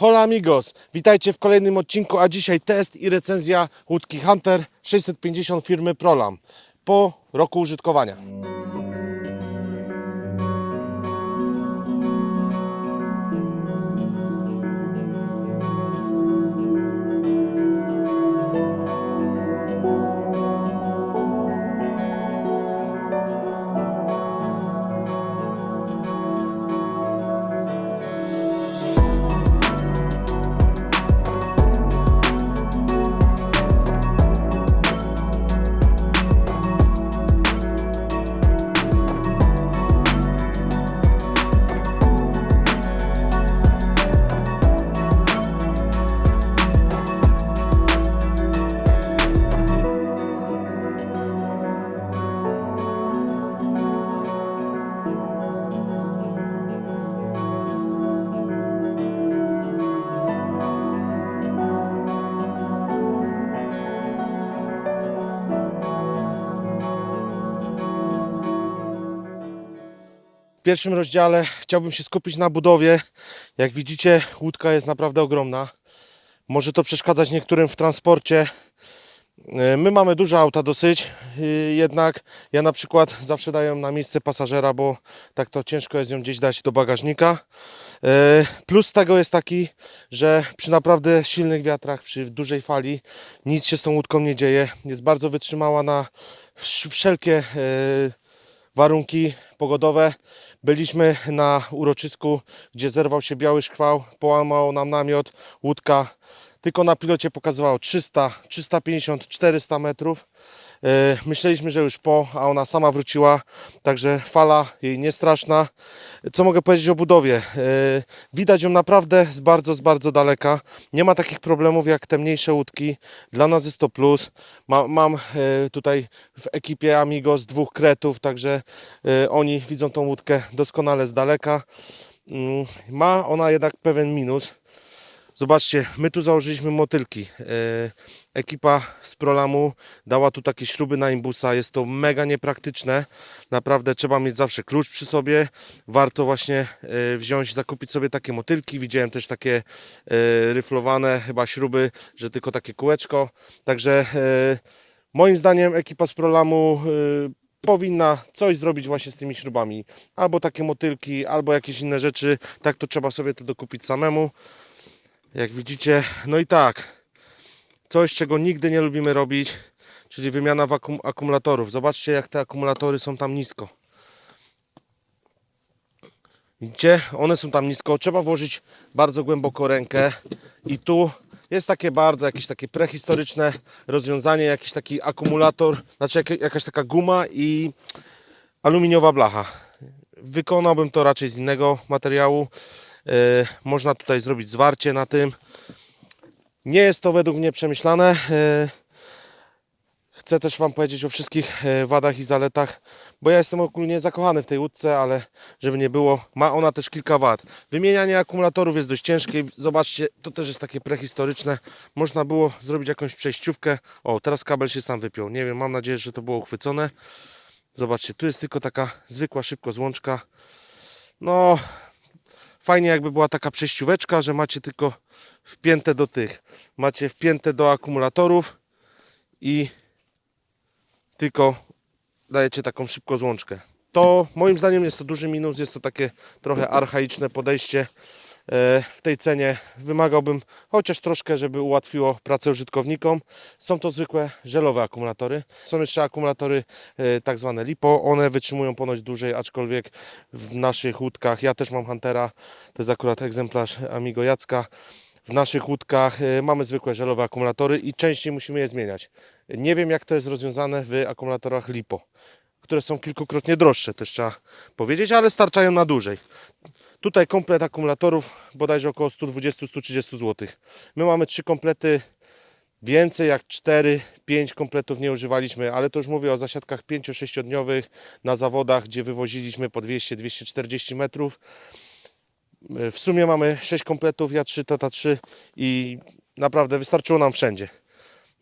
Hola amigos, witajcie w kolejnym odcinku, a dzisiaj test i recenzja łódki Hunter 650 firmy Prolam po roku użytkowania. Pierwszym rozdziale chciałbym się skupić na budowie. Jak widzicie, łódka jest naprawdę ogromna. Może to przeszkadzać niektórym w transporcie. E, My mamy duże auta dosyć, y, jednak ja na przykład zawsze daję na miejsce pasażera, bo tak to ciężko jest ją gdzieś dać do bagażnika. E, Plus tego jest taki, że przy naprawdę silnych wiatrach, przy dużej fali nic się z tą łódką nie dzieje. Jest bardzo wytrzymała na wsz- wszelkie e, warunki pogodowe. Byliśmy na uroczysku, gdzie zerwał się biały szkwał, połamał nam namiot, łódka tylko na pilocie pokazywało 300, 350, 400 metrów. E, Myśleliśmy, że już po, a ona sama wróciła, także fala jej nie straszna. Co mogę powiedzieć o budowie? E, Widać ją naprawdę z bardzo, z bardzo daleka. Nie ma takich problemów jak te mniejsze łódki. Dla nas jest to plus. Ma, mam e, tutaj w ekipie Amigos dwóch kretów, także oni widzą tą łódkę doskonale z daleka. Mm, Ma ona jednak pewien minus. Zobaczcie, my tu założyliśmy motylki. E, Ekipa z Prolamu dała tu takie śruby na imbusa. Jest to mega niepraktyczne. Naprawdę trzeba mieć zawsze klucz przy sobie. Warto właśnie e, wziąć, zakupić sobie takie motylki. Widziałem też takie e, ryflowane chyba śruby, że tylko takie kółeczko. Także moim zdaniem ekipa z Prolamu powinna coś zrobić właśnie z tymi śrubami. Albo takie motylki, albo jakieś inne rzeczy. Tak to trzeba sobie to dokupić samemu. Jak widzicie, no i tak, coś czego nigdy nie lubimy robić, czyli wymiana wakum- akumulatorów. Zobaczcie jak te akumulatory są tam nisko. Widzicie, one są tam nisko, trzeba włożyć bardzo głęboko rękę i tu jest takie bardzo jakieś takie prehistoryczne rozwiązanie, jakiś taki akumulator, znaczy jak- jakaś taka guma i aluminiowa blacha. Wykonałbym to raczej z innego materiału. E, można tutaj zrobić zwarcie na tym. Nie jest to według mnie przemyślane. E, chcę też Wam powiedzieć o wszystkich e, wadach i zaletach, bo ja jestem ogólnie zakochany w tej łódce, ale żeby nie było, ma ona też kilka wad. Wymienianie akumulatorów jest dość ciężkie. Zobaczcie, to też jest takie prehistoryczne. Można było zrobić jakąś przejściówkę. O, teraz kabel się sam wypiął. Nie wiem, mam nadzieję, że to było uchwycone. Zobaczcie, tu jest tylko taka zwykła szybko złączka. No, fajnie jakby była taka przejścióweczka, że macie tylko wpięte do tych. Macie wpięte do akumulatorów i tylko dajecie taką szybko złączkę. To moim zdaniem jest to duży minus, jest to takie trochę archaiczne podejście. W tej cenie wymagałbym chociaż troszkę, żeby ułatwiło pracę użytkownikom. Są to zwykłe żelowe akumulatory. Są jeszcze akumulatory e, tak zwane LiPo. One wytrzymują ponoć dłużej, aczkolwiek w naszych łódkach, ja też mam Huntera, to jest akurat egzemplarz Amigo Jacka. W naszych łódkach e, mamy zwykłe żelowe akumulatory i częściej musimy je zmieniać. Nie wiem jak to jest rozwiązane w akumulatorach LiPo, które są kilkukrotnie droższe, też trzeba powiedzieć, ale starczają na dłużej. Tutaj komplet akumulatorów bodajże około 120-130 zł. My mamy trzy komplety Więcej jak 4-5 kompletów nie używaliśmy, ale to już mówię o zasiadkach 5-6 dniowych na zawodach, gdzie wywoziliśmy po 200-240 metrów. W sumie mamy 6 kompletów, ja 3, tata 3 i naprawdę wystarczyło nam wszędzie.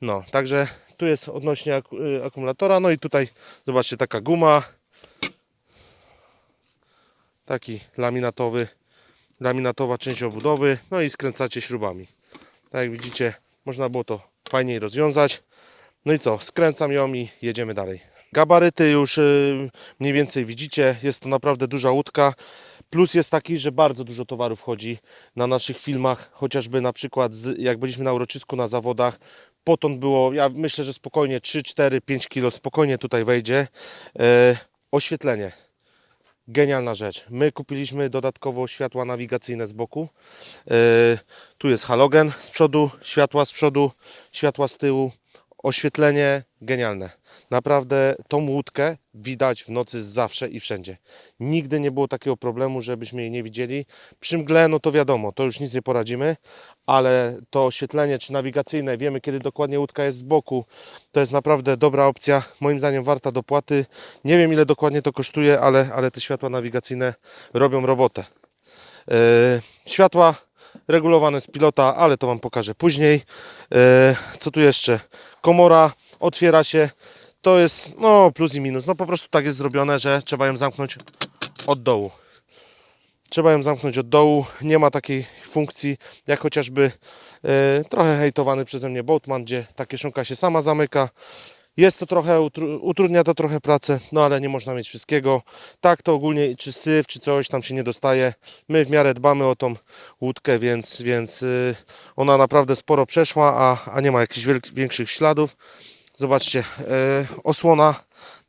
No, także tu jest odnośnie y, akumulatora, no i tutaj zobaczcie taka guma, taki laminatowy laminatowa część obudowy, no i skręcacie śrubami. Tak jak widzicie, można było to fajniej rozwiązać. No i co, skręcam ją i jedziemy dalej. Gabaryty już y, mniej więcej widzicie, jest to naprawdę duża łódka. Plus jest taki, że bardzo dużo towaru wchodzi na naszych filmach, chociażby na przykład z, jak byliśmy na uroczysku na zawodach, potąd było, ja myślę, że spokojnie 3, 4, 5 kilo spokojnie tutaj wejdzie. E, oświetlenie. Genialna rzecz. My kupiliśmy dodatkowo światła nawigacyjne z boku. E, tu jest halogen z przodu, światła z przodu, światła z tyłu. Oświetlenie genialne. Naprawdę tą łódkę widać w nocy zawsze i wszędzie. Nigdy nie było takiego problemu, żebyśmy jej nie widzieli. Przy mgle, no to wiadomo, to już nic nie poradzimy, ale to oświetlenie czy nawigacyjne, wiemy kiedy dokładnie łódka jest z boku, to jest naprawdę dobra opcja, moim zdaniem warta dopłaty. Nie wiem ile dokładnie to kosztuje, ale, ale te światła nawigacyjne robią robotę. Yy, światła regulowane z pilota, ale to Wam pokażę później. Yy, co tu jeszcze? Komora otwiera się. To jest no plus i minus. No po prostu tak jest zrobione, że trzeba ją zamknąć od dołu. Trzeba ją zamknąć od dołu. Nie ma takiej funkcji jak chociażby e, trochę hejtowany przeze mnie Boatman, gdzie ta kieszonka się sama zamyka. Jest to trochę, utru- utrudnia to trochę pracę, no ale nie można mieć wszystkiego. Tak to ogólnie, czy syf, czy coś tam się nie dostaje. My w miarę dbamy o tą łódkę, więc, więc y, ona naprawdę sporo przeszła, a, a nie ma jakichś większych śladów. Zobaczcie, e, osłona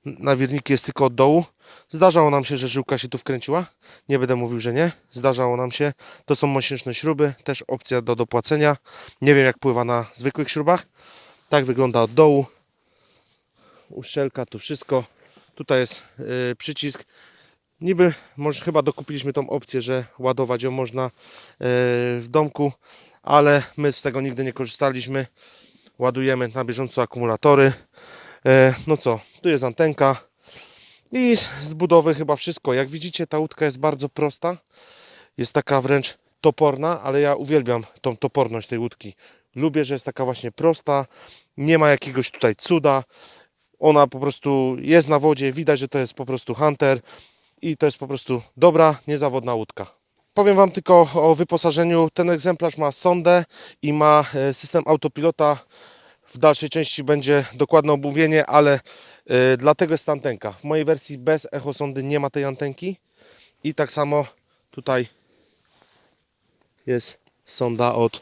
na wirniki jest tylko od dołu. Zdarzało nam się, że żyłka się tu wkręciła. Nie będę mówił, że nie. Zdarzało nam się. To są mosiężne śruby, też opcja do dopłacenia. Nie wiem, jak pływa na zwykłych śrubach. Tak wygląda od dołu. Uszczelka, tu wszystko. Tutaj jest e, przycisk. Niby, może chyba dokupiliśmy tą opcję, że ładować ją można e, w domku, ale my z tego nigdy nie korzystaliśmy ładujemy na bieżąco akumulatory. E, no co, tu jest antenka i z- budowy chyba wszystko. Jak widzicie, ta łódka jest bardzo prosta. Jest taka wręcz toporna, ale ja uwielbiam tą toporność tej łódki. Lubię, że jest taka właśnie prosta. Nie ma jakiegoś tutaj cuda. Ona po prostu jest na wodzie. Widać, że to jest po prostu hunter i to jest po prostu dobra, niezawodna łódka. Powiem Wam tylko o wyposażeniu. Ten egzemplarz ma sondę i ma e, system autopilota. W dalszej części będzie dokładne omówienie, ale dlatego jest antenka. W mojej wersji bez echosondy nie ma tej antenki. I tak samo tutaj jest sonda od,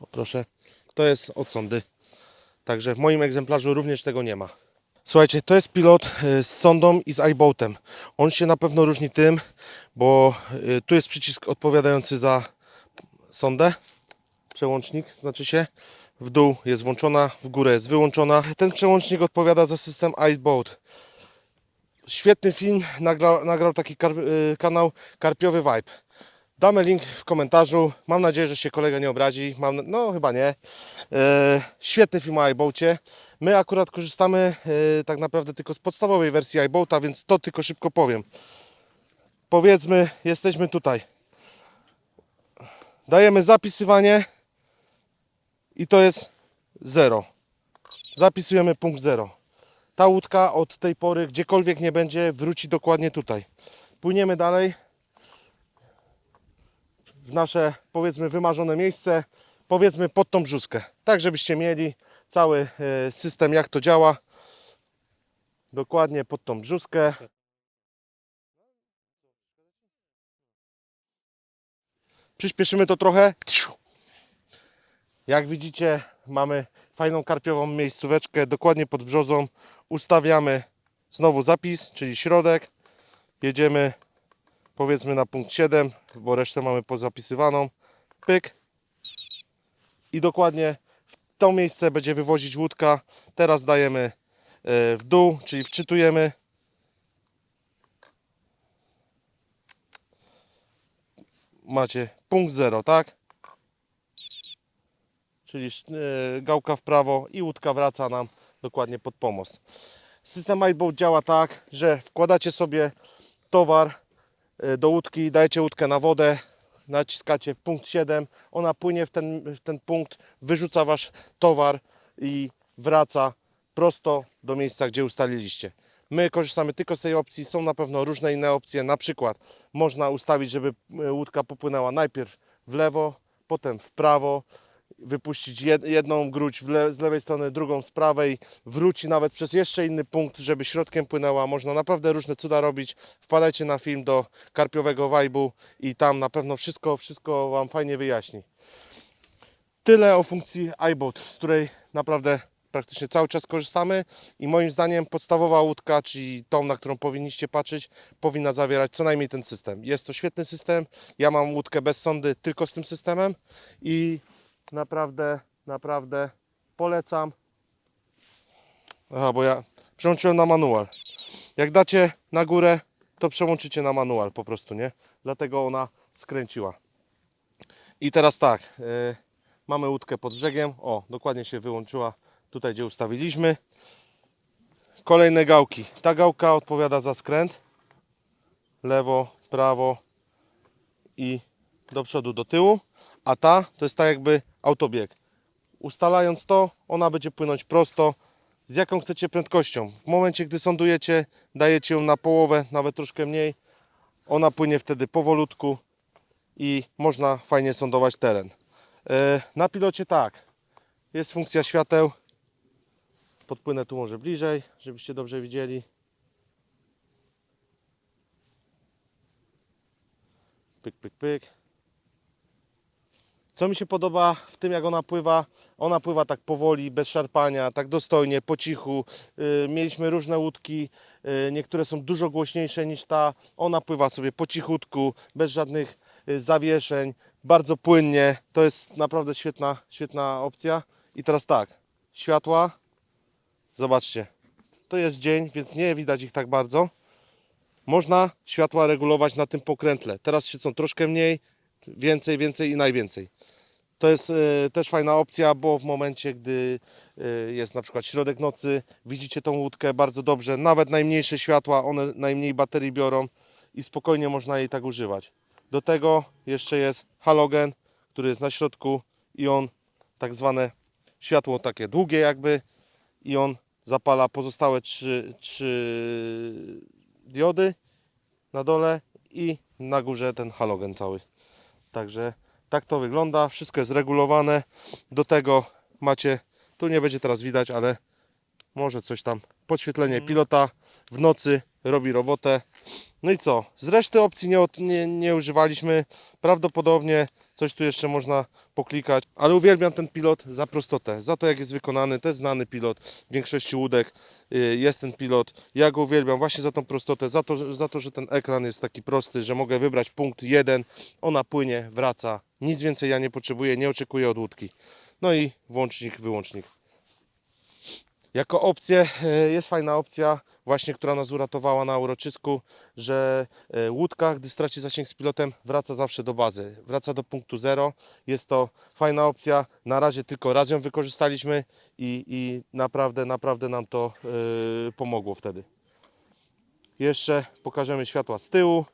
o proszę, to jest od sondy. Także w moim egzemplarzu również tego nie ma. Słuchajcie, to jest pilot e, z sondą i z iBoatem. On się na pewno różni tym, bo e, tu jest przycisk odpowiadający za sondę, przełącznik znaczy się. W dół jest włączona, w górę jest wyłączona. Ten przełącznik odpowiada za system iBoat. Świetny film, nagrał, nagrał taki kar, e, kanał Karpiowy Vibe. Damy link w komentarzu. Mam nadzieję, że się kolega nie obrazi. Mam, no chyba nie. E, świetny film o iBoacie. My akurat korzystamy e, tak naprawdę tylko z podstawowej wersji iBoata, więc to tylko szybko powiem. Powiedzmy, jesteśmy tutaj. Dajemy zapisywanie i to jest 0. Zapisujemy punkt 0. Ta łódka od tej pory, gdziekolwiek nie będzie, wróci dokładnie tutaj. Płyniemy dalej w nasze, powiedzmy, wymarzone miejsce, powiedzmy pod tą brzuskę. Tak, żebyście mieli cały e, system, jak to działa. Dokładnie pod tą brzuskę. Przyspieszymy to trochę. Jak widzicie, mamy fajną karpiową miejscóweczkę dokładnie pod brzozą. Ustawiamy znowu zapis, czyli środek. Jedziemy powiedzmy na punkt 7, bo resztę mamy pozapisywaną. Pyk. I dokładnie w to miejsce będzie wywozić łódka. Teraz dajemy e, w dół, czyli wczytujemy. Macie punkt 0, tak? Czyli e, gałka w prawo i łódka wraca nam dokładnie pod pomost. System iBoat działa tak, że wkładacie sobie towar e, do łódki, dajecie łódkę na wodę, naciskacie punkt 7, ona płynie w ten, w ten punkt, wyrzuca wasz towar i wraca prosto do miejsca, gdzie ustaliliście. My korzystamy tylko z tej opcji, są na pewno różne inne opcje, na przykład można ustawić, żeby e, łódka popłynęła najpierw w lewo, potem w prawo, wypuścić jed- jedną gruć z lewej strony, drugą z prawej, wróci nawet przez jeszcze inny punkt, żeby środkiem płynęła. Można naprawdę różne cuda robić. Wpadajcie na film do Karpiowego Vibe'u i tam na pewno wszystko, wszystko Wam fajnie wyjaśni. Tyle o funkcji iBoat, z której naprawdę praktycznie cały czas korzystamy i moim zdaniem podstawowa łódka, czyli tą, na którą powinniście patrzeć, powinna zawierać co najmniej ten system. Jest to świetny system. Ja mam łódkę bez sondy tylko z tym systemem i naprawdę, naprawdę polecam. Aha, bo ja przełączyłem na manual. Jak dacie na górę, to przełączycie na manual po prostu, nie? Dlatego ona skręciła. I teraz tak, yy, mamy łódkę pod brzegiem. O, dokładnie się wyłączyła tutaj, gdzie ustawiliśmy. Kolejne gałki. Ta gałka odpowiada za skręt. Lewo, prawo i do przodu, do tyłu. A ta to jest tak jakby autobieg. Ustalając to, ona będzie płynąć prosto, z jaką chcecie prędkością. W momencie, gdy sądujecie, dajecie ją na połowę, nawet troszkę mniej. Ona płynie wtedy powolutku i można fajnie sądować teren. E, Na pilocie tak, jest funkcja świateł. Podpłynę tu może bliżej, żebyście dobrze widzieli. Pyk, pyk, pyk. Co mi się podoba w tym, jak ona pływa? Ona pływa tak powoli, bez szarpania, tak dostojnie, po cichu. Yy, mieliśmy różne łódki, yy, niektóre są dużo głośniejsze niż ta. Ona pływa sobie po cichutku, bez żadnych yy, zawieszeń, bardzo płynnie. To jest naprawdę świetna, świetna opcja. I teraz tak, światła, zobaczcie, to jest dzień, więc nie widać ich tak bardzo. Można światła regulować na tym pokrętle. Teraz świecą troszkę mniej, więcej, więcej i najwięcej. To jest e, też fajna opcja, bo w momencie, gdy e, jest na przykład środek nocy, widzicie tą łódkę bardzo dobrze, nawet najmniejsze światła, one najmniej baterii biorą i spokojnie można jej tak używać. Do tego jeszcze jest halogen, który jest na środku i on tak zwane światło takie długie jakby i on zapala pozostałe trzy, trzy diody na dole i na górze ten halogen cały. Także tak to wygląda. Wszystko jest regulowane. Do tego macie, tu nie będzie teraz widać, ale może coś tam. Podświetlenie pilota w nocy robi robotę. No i co? Z reszty opcji nie, nie, nie używaliśmy. Prawdopodobnie coś tu jeszcze można poklikać, ale uwielbiam ten pilot za prostotę, za to jak jest wykonany. To jest znany pilot w większości łódek. y, Jest ten pilot. Ja go uwielbiam właśnie za tą prostotę, za to, za to, że ten ekran jest taki prosty, że mogę wybrać punkt jeden. Ona płynie, wraca. Nic więcej ja nie potrzebuję, nie oczekuję od łódki. No i włącznik, wyłącznik. Jako opcję e, jest fajna opcja, właśnie która nas uratowała na uroczysku, że e, łódka, gdy straci zasięg z pilotem, wraca zawsze do bazy, wraca do punktu zero. Jest to fajna opcja. Na razie tylko raz ją wykorzystaliśmy i, i naprawdę, naprawdę nam to e, pomogło wtedy. Jeszcze pokażemy światła z tyłu.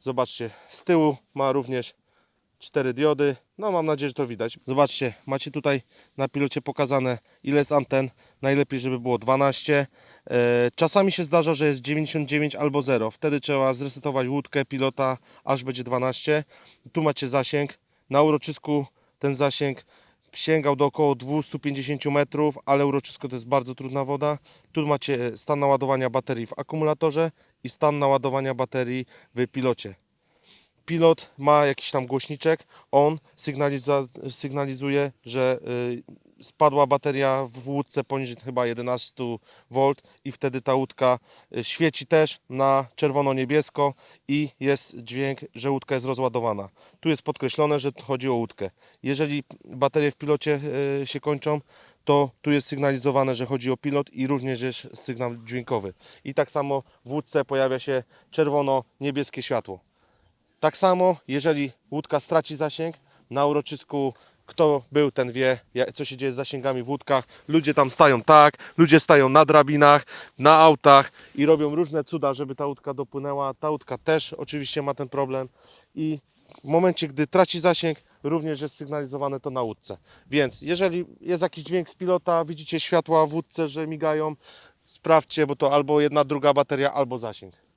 Zobaczcie, z tyłu ma również cztery diody. No mam nadzieję, że to widać. Zobaczcie, macie tutaj na pilocie pokazane ile jest anten. Najlepiej, żeby było 12. E, Czasami się zdarza, że jest 99 albo 0. Wtedy trzeba zresetować łódkę pilota, aż będzie 12. Tu macie zasięg. Na uroczysku ten zasięg sięgał do około 250 metrów, ale uroczysko to jest bardzo trudna woda. Tu macie stan naładowania baterii w akumulatorze i stan naładowania baterii w pilocie pilot ma jakiś tam głośniczek, on sygnalizuje, że y, spadła bateria w łódce poniżej chyba 11 V i wtedy ta łódka y, świeci też na czerwono-niebiesko i jest dźwięk, że łódka jest rozładowana. Tu jest podkreślone, że chodzi o łódkę. Jeżeli baterie w pilocie y, się kończą, to tu jest sygnalizowane, że chodzi o pilot i również jest sygnał dźwiękowy. I tak samo w łódce pojawia się czerwono-niebieskie światło. Tak samo, jeżeli łódka straci zasięg, na uroczysku kto był, ten wie, co się dzieje z zasięgami w łódkach. Ludzie tam stają tak, ludzie stają na drabinach, na autach i robią różne cuda, żeby ta łódka dopłynęła. Ta łódka też oczywiście ma ten problem i w momencie, gdy traci zasięg, również jest sygnalizowane to na łódce. Więc jeżeli jest jakiś dźwięk z pilota, widzicie światła w łódce, że migają, sprawdźcie, bo to albo jedna, druga bateria, albo zasięg.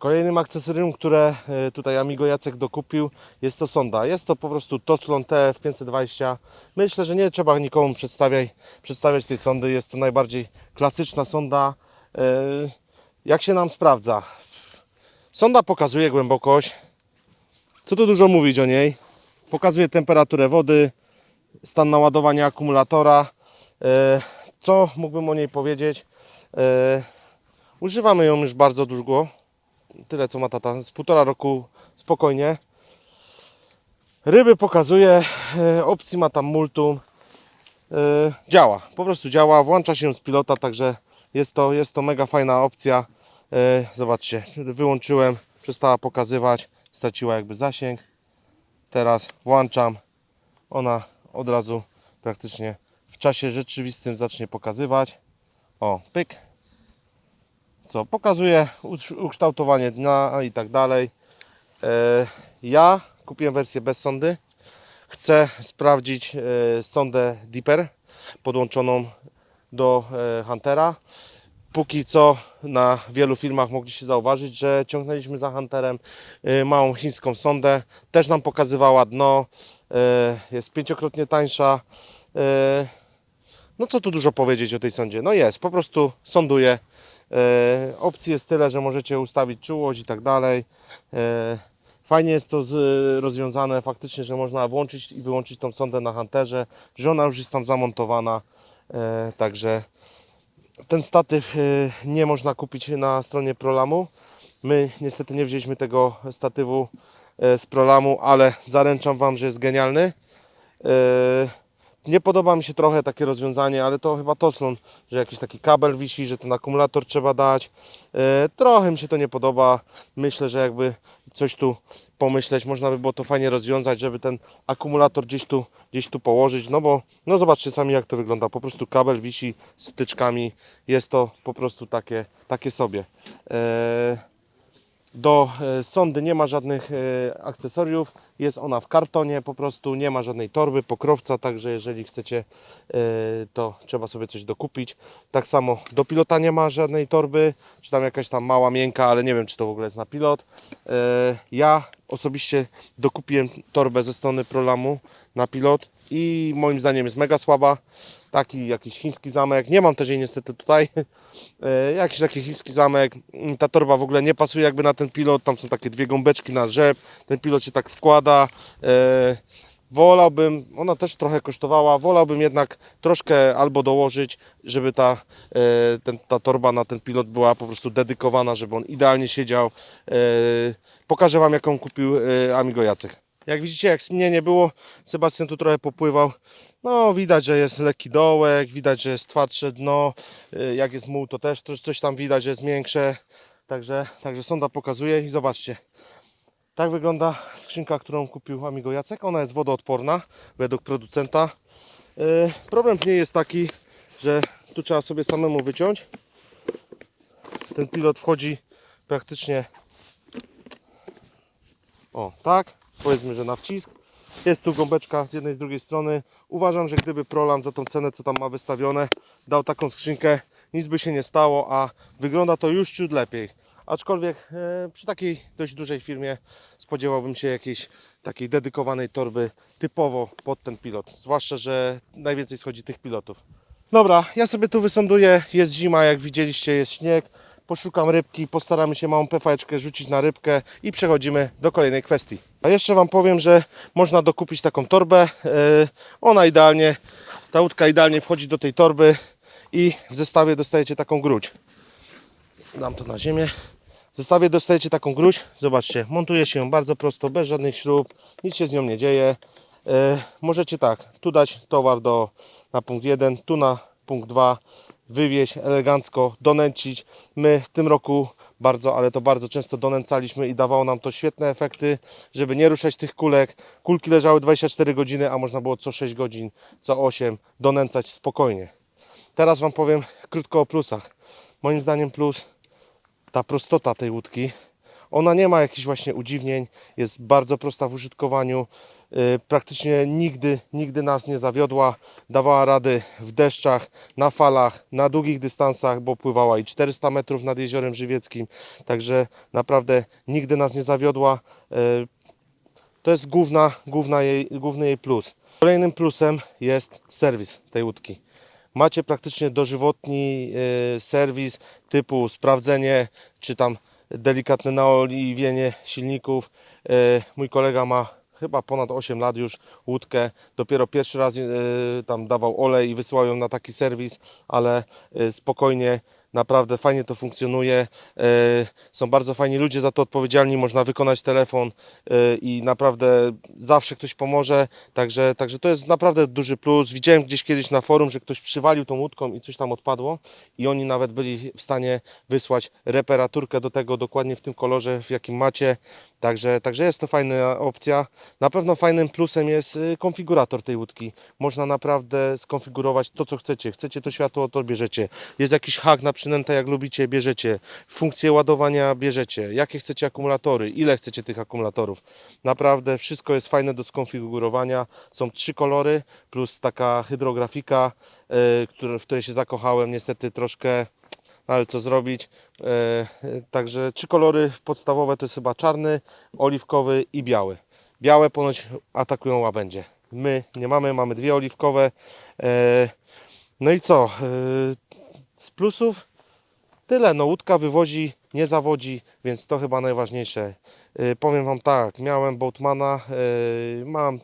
Kolejnym akcesorium, które e, tutaj Amigo Jacek dokupił, jest to sonda. Jest to po prostu Toslon TF520. Myślę, że nie trzeba nikomu przedstawiać, przedstawiać tej sondy. Jest to najbardziej klasyczna sonda. E, Jak się nam sprawdza? Sonda pokazuje głębokość. Co tu dużo mówić o niej? Pokazuje temperaturę wody, stan naładowania akumulatora. E, Co mógłbym o niej powiedzieć? Używamy ją już bardzo długo. Tyle co ma tata. Z półtora roku spokojnie. Ryby pokazuje. e, Opcji ma tam multum. E, Działa. Po prostu działa. Włącza się z pilota, także jest to, jest to mega fajna opcja. E, Zobaczcie. Wyłączyłem. Przestała pokazywać. Straciła jakby zasięg. Teraz włączam. Ona od razu praktycznie w czasie rzeczywistym zacznie pokazywać. O, pyk co pokazuje ukształtowanie dna i tak dalej. E, Ja kupiłem wersję bez sondy. Chcę sprawdzić e, sondę Deeper podłączoną do e, Huntera. Póki co na wielu filmach mogliście zauważyć, że ciągnęliśmy za Hunterem małą chińską sondę. Też nam pokazywała dno. Jest pięciokrotnie tańsza. No co tu dużo powiedzieć o tej sondzie? No jest, po prostu sonduje. E, opcji jest tyle, że możecie ustawić czułość i tak dalej. E, fajnie jest to rozwiązane faktycznie, że można włączyć i wyłączyć tą sondę na Hunterze, że ona już jest tam zamontowana. E, także ten statyw nie można kupić na stronie Prolamu. My niestety nie wzięliśmy tego statywu z Prolamu, ale zaręczam Wam, że jest genialny. Nie podoba mi się trochę takie rozwiązanie, ale to chyba Toslon, że jakiś taki kabel wisi, że ten akumulator trzeba dać. E, trochę mi się to nie podoba. Myślę, że jakby coś tu pomyśleć, można by było to fajnie rozwiązać, żeby ten akumulator gdzieś tu, gdzieś tu położyć. No bo, no zobaczcie sami jak to wygląda. Po prostu kabel wisi z wtyczkami. Jest to po prostu takie, takie sobie. E, do e, sondy nie ma żadnych e, akcesoriów, jest ona w kartonie po prostu, nie ma żadnej torby, pokrowca, także jeżeli chcecie, e, to trzeba sobie coś dokupić. Tak samo do pilota nie ma żadnej torby, czy tam jakaś tam mała, miękka, ale nie wiem, czy to w ogóle jest na pilot. Ja osobiście dokupiłem torbę ze strony Prolamu na pilot i moim zdaniem jest mega słaba. Taki jakiś chiński zamek. Nie mam też jej niestety tutaj. E, jakiś taki chiński zamek. Ta torba w ogóle nie pasuje jakby na ten pilot. Tam są takie dwie gąbeczki na rzep. Ten pilot się tak wkłada. E, wolałbym, ona też trochę kosztowała, wolałbym jednak troszkę albo dołożyć, żeby ta, e, ten, ta torba na ten pilot była po prostu dedykowana, żeby on idealnie siedział. Pokażę Wam jaką kupił Amigo Jacek. Jak widzicie, jak mnie nie było, Sebastian tu trochę popływał. No, widać, że jest lekki dołek, widać, że jest twardsze dno. Y, Jak jest muł, to też coś- tam widać, że jest miększe. Także, także sonda pokazuje i zobaczcie. Tak wygląda skrzynka, którą kupił Amigo Jacek. Ona jest wodoodporna według producenta. Y, Problem w niej jest taki, że tu trzeba sobie samemu wyciąć. Ten pilot wchodzi praktycznie o, tak. Powiedzmy, że na wcisk. Jest tu gąbeczka z jednej i z drugiej strony. Uważam, że gdyby Prolam za tą cenę, co tam ma wystawione, dał taką skrzynkę, nic by się nie stało, a wygląda to już ciut lepiej. Aczkolwiek e, przy takiej dość dużej firmie spodziewałbym się jakiejś takiej dedykowanej torby typowo pod ten pilot. Zwłaszcza, że najwięcej schodzi tych pilotów. Dobra, ja sobie tu wysąduję. Jest zima, jak widzieliście, jest śnieg. Poszukam rybki, postaramy się małą pefeczkę rzucić na rybkę i przechodzimy do kolejnej kwestii. A jeszcze Wam powiem, że można dokupić taką torbę. Yy, Ona idealnie, ta łódka idealnie wchodzi do tej torby i w zestawie dostajecie taką gruć. Dam to na ziemię. W zestawie dostajecie taką gruź. Zobaczcie, montuje się ją bardzo prosto, bez żadnych śrub, nic się z nią nie dzieje. E, możecie tak, tu dać towar do, na punkt 1, tu na punkt 2, wywieźć elegancko, donęcić. My w tym roku bardzo, ale to bardzo często donęcaliśmy i dawało nam to świetne efekty, żeby nie ruszać tych kulek. Kulki leżały 24 godziny, a można było co 6 godzin, co 8 donęcać spokojnie. Teraz Wam powiem krótko o plusach. Moim zdaniem plus ta prostota tej łódki. Ona nie ma jakichś właśnie udziwnień, jest bardzo prosta w użytkowaniu. y, praktycznie nigdy, nigdy nas nie zawiodła. Dawała rady w deszczach, na falach, na długich dystansach, bo pływała i 400 metrów nad Jeziorem Żywieckim. Także naprawdę nigdy nas nie zawiodła. Y, To jest główna, główna jej, główny jej plus. Kolejnym plusem jest serwis tej łódki. Macie praktycznie dożywotni y, serwis typu sprawdzenie, czy tam delikatne naoliwienie silników. Y, Mój kolega ma chyba ponad 8 lat już łódkę. Dopiero pierwszy raz y, tam dawał olej i wysyłał ją na taki serwis, ale y, spokojnie Naprawdę fajnie to funkcjonuje. E, Są bardzo fajni ludzie za to odpowiedzialni. Można wykonać telefon e, i naprawdę zawsze ktoś pomoże. Także, także to jest naprawdę duży plus. Widziałem gdzieś kiedyś na forum, że ktoś przywalił tą łódką i coś tam odpadło i oni nawet byli w stanie wysłać reparaturkę do tego dokładnie w tym kolorze, w jakim macie. Także, także jest to fajna opcja. Na pewno fajnym plusem jest y, konfigurator tej łódki. Można naprawdę skonfigurować to, co chcecie. Chcecie to światło, to bierzecie. Jest jakiś hak na przynętę, jak lubicie, bierzecie. Funkcję ładowania bierzecie. Jakie chcecie akumulatory, ile chcecie tych akumulatorów. Naprawdę wszystko jest fajne do skonfigurowania. Są trzy kolory plus taka hydrografika, y, w której się zakochałem. Niestety troszkę ale co zrobić. E, także trzy kolory podstawowe to jest chyba czarny, oliwkowy i biały. Białe ponoć atakują łabędzie. My nie mamy, mamy dwie oliwkowe. E, no i co? E, z plusów tyle. No łódka wywozi, nie zawodzi, więc to chyba najważniejsze. Powiem Wam tak, miałem Boatmana, mam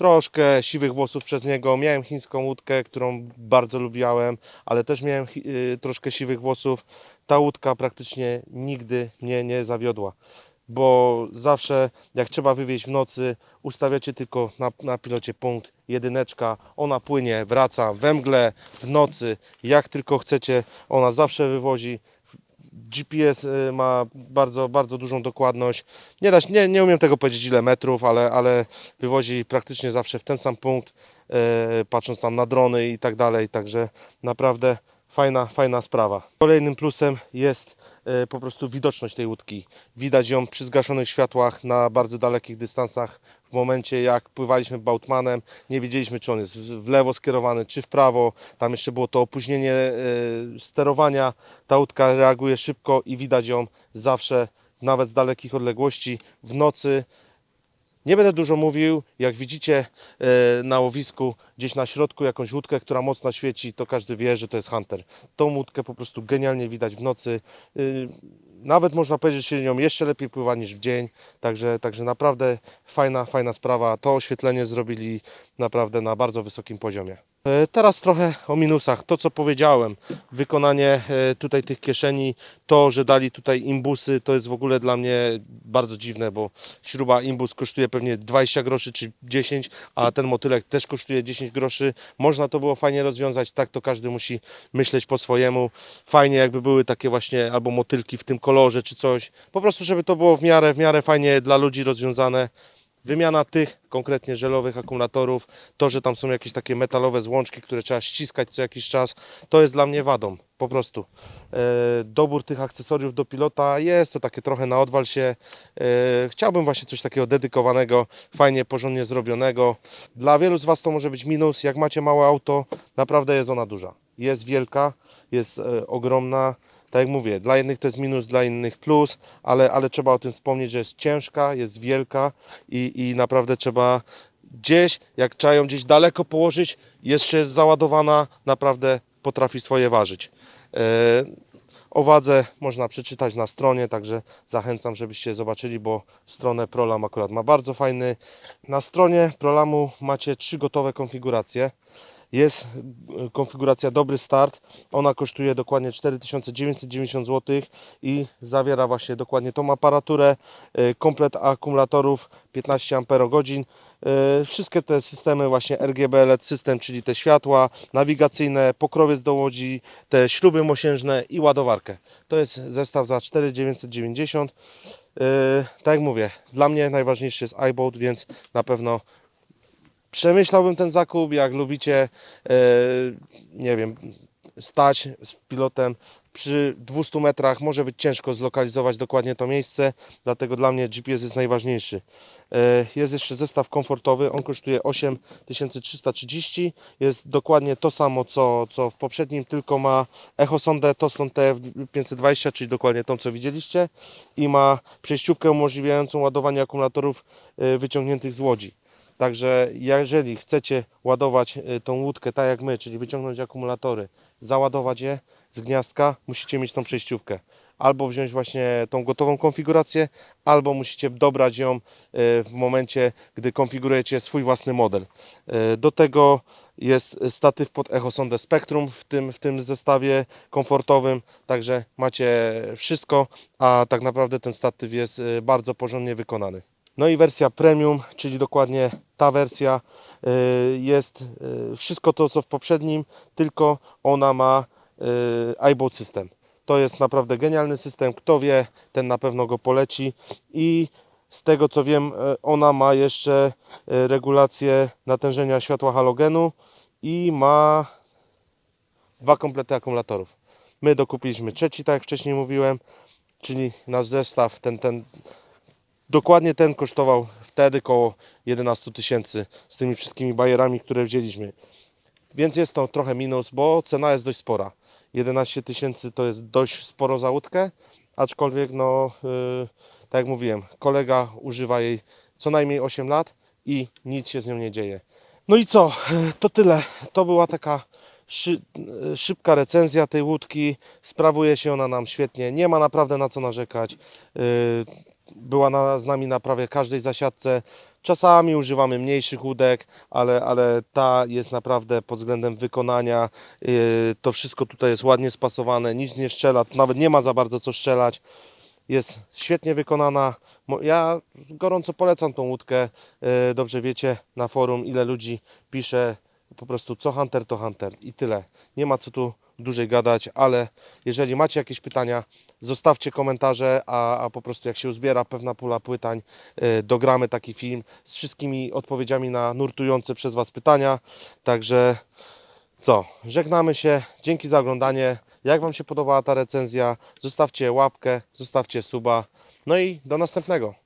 troszkę siwych włosów przez niego. Miałem chińską łódkę, którą bardzo lubiałem, ale też miałem y, troszkę siwych włosów. Ta łódka praktycznie nigdy mnie nie zawiodła, bo zawsze jak trzeba wywieźć w nocy, ustawiacie tylko na, na pilocie punkt, jedyneczka, ona płynie, wraca we mgle, w nocy, jak tylko chcecie, ona zawsze wywozi. GPS y, ma bardzo, bardzo dużą dokładność. Nie, da nie, nie umiem tego powiedzieć ile metrów, ale, ale wywozi praktycznie zawsze w ten sam punkt, e, patrząc tam na drony i tak dalej. Także naprawdę fajna, fajna sprawa. Kolejnym plusem jest e, po prostu widoczność tej łódki. Widać ją przy zgaszonych światłach na bardzo dalekich dystansach. W momencie jak pływaliśmy Bautmanem, nie wiedzieliśmy czy on jest w lewo skierowany, czy w prawo. Tam jeszcze było to opóźnienie e, sterowania. Ta łódka reaguje szybko i widać ją zawsze, nawet z dalekich odległości, w nocy. Nie będę dużo mówił. Jak widzicie e, na łowisku, gdzieś na środku jakąś łódkę, która mocno świeci, to każdy wie, że to jest hunter. Tą łódkę po prostu genialnie widać w nocy. Y, Nawet można powiedzieć, że się nią jeszcze lepiej pływa niż w dzień. Także, także naprawdę fajna, fajna sprawa. To oświetlenie zrobili naprawdę na bardzo wysokim poziomie. E, Teraz trochę o minusach. To co powiedziałem, wykonanie e, tutaj tych kieszeni, to, że dali tutaj imbusy, to jest w ogóle dla mnie bardzo dziwne, bo śruba imbus kosztuje pewnie 20 groszy czy 10, a ten motylek też kosztuje 10 groszy. Można to było fajnie rozwiązać, tak to każdy musi myśleć po swojemu. Fajnie jakby były takie właśnie albo motylki w tym kolorze czy coś. Po prostu żeby to było w miarę, w miarę fajnie dla ludzi rozwiązane. Wymiana tych konkretnie żelowych akumulatorów, to, że tam są jakieś takie metalowe złączki, które trzeba ściskać co jakiś czas, to jest dla mnie wadą, po prostu. E, dobór tych akcesoriów do pilota jest to takie trochę na odwal się. E, chciałbym właśnie coś takiego dedykowanego, fajnie, porządnie zrobionego. Dla wielu z Was to może być minus, jak macie małe auto, naprawdę jest ona duża. Jest wielka, jest e, ogromna, tak jak mówię, dla jednych to jest minus, dla innych plus, ale, ale trzeba o tym wspomnieć, że jest ciężka, jest wielka i, i naprawdę trzeba gdzieś, jak trzeba ją gdzieś daleko położyć, jeszcze jest załadowana, naprawdę potrafi swoje ważyć. E, o wadze można przeczytać na stronie, także zachęcam, żebyście zobaczyli, bo stronę Prolam akurat ma bardzo fajny. Na stronie Prolamu macie trzy gotowe konfiguracje. Jest e, konfiguracja Dobry Start. Ona kosztuje dokładnie 4990 zł i zawiera właśnie dokładnie tą aparaturę, e, komplet akumulatorów 15 Ah. E, Wszystkie te systemy właśnie RGB LED system, czyli te światła nawigacyjne, pokrowiec do łodzi, te śruby mosiężne i ładowarkę. To jest zestaw za 4990. E, Tak jak mówię, dla mnie najważniejszy jest iBoat, więc na pewno przemyślałbym ten zakup, jak lubicie, e, nie wiem, stać z pilotem przy 200 metrach może być ciężko zlokalizować dokładnie to miejsce, dlatego dla mnie GPS jest najważniejszy. E, Jest jeszcze zestaw komfortowy, on kosztuje 8330, jest dokładnie to samo co, co w poprzednim, tylko ma echosondę Toslon TF520, czyli dokładnie tą co widzieliście i ma przejściówkę umożliwiającą ładowanie akumulatorów e, wyciągniętych z łodzi. Także jeżeli chcecie ładować y, tą łódkę tak jak my, czyli wyciągnąć akumulatory, załadować je z gniazdka, musicie mieć tą przejściówkę. Albo wziąć właśnie tą gotową konfigurację, albo musicie dobrać ją y, w momencie, gdy konfigurujecie swój własny model. Y, Do tego jest statyw pod Echosondę Spectrum w tym, w tym zestawie komfortowym, także macie wszystko, a tak naprawdę ten statyw jest bardzo porządnie wykonany. No i wersja premium, czyli dokładnie ta wersja y, jest y, wszystko to co w poprzednim, tylko ona ma y, iBoat system. To jest naprawdę genialny system. Kto wie, ten na pewno go poleci i z tego co wiem, ona ma jeszcze regulację natężenia światła halogenu i ma dwa komplety akumulatorów. My dokupiliśmy trzeci, tak jak wcześniej mówiłem, czyli nasz zestaw, ten, ten Dokładnie ten kosztował wtedy koło 11 tysięcy z tymi wszystkimi bajerami, które wzięliśmy. Więc jest to trochę minus, bo cena jest dość spora. 11 tysięcy to jest dość sporo za łódkę, aczkolwiek no, yy, tak jak mówiłem, kolega używa jej co najmniej 8 lat i nic się z nią nie dzieje. No i co, to tyle. To była taka szy, yy, szybka recenzja tej łódki. Sprawuje się ona nam świetnie, nie ma naprawdę na co narzekać. Yy, była na, z nami na prawie każdej zasiadce. Czasami używamy mniejszych łódek, ale, ale ta jest naprawdę pod względem wykonania. Yy, to wszystko tutaj jest ładnie spasowane, nic nie strzela, tu nawet nie ma za bardzo co strzelać. Jest świetnie wykonana. Ja gorąco polecam tą łódkę. Yy, Dobrze wiecie na forum ile ludzi pisze po prostu co Hunter to Hunter i tyle. Nie ma co tu dłużej gadać, ale jeżeli macie jakieś pytania, zostawcie komentarze, a, a po prostu jak się uzbiera pewna pula pytań, yy, dogramy taki film z wszystkimi odpowiedziami na nurtujące przez Was pytania. Także co, żegnamy się, dzięki za oglądanie. Jak Wam się podobała ta recenzja, zostawcie łapkę, zostawcie suba. No i do następnego.